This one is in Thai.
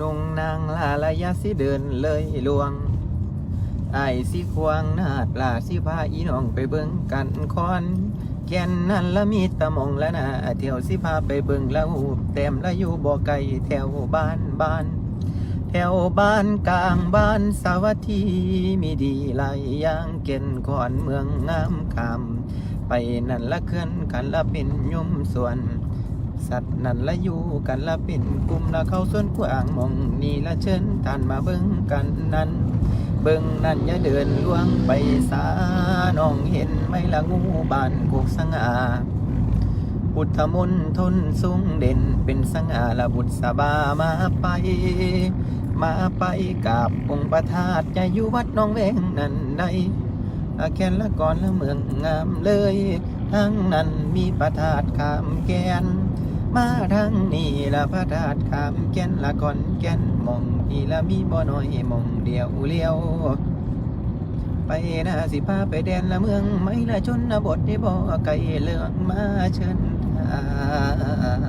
นุ่งนางลาระยะสิเดินเลยลวงไอ้สิควางนาดลาสิพาอีน้องไปเบิ่งกันคอนแก่นนั่นละมีตะมองละนาเที่ยวสิพาไปเบิ่งละหูแต้มละอยู่บ่ไกลแถวบ้านบ้าน แถวบ้านกลางบ้านสาวัตถีมีดีหลายอย่างเก่นขอนเมืองงามคำไปนั่นละเคลื่อนกันละเป็นยมส่วน สัตว์นั่นละอยู่กันละเป็นกลุ่มละเข้าส่วนกว้างมองนี่ละเชิญท่านมาเบิ่งกันนั้น เบิ่งนั่นอย่าเดินล่วงไปสาน้องเห็นไหมละงูบานโกกสง่าพุทธมนต์ทนสูงเด่นเป็นสง่าละบุตรสบามาไป มาไปกับองค์ประธาตจะอยู่วัดน้องแวงนั่นใดอาแคนละก่อนละเมืองงามเลย ทั้งนั้นมีประธาตขามแกน มาทางนี้ละพระธาตุขามแก่นละก่อนแก่นมองนี่ละมีบ่น้อยมองเดียวเลี้ยว ไปนาสิพาไปแดนละเมืองไม่ละชนบทได้บ่ไกลเลืองมาเชิญทาน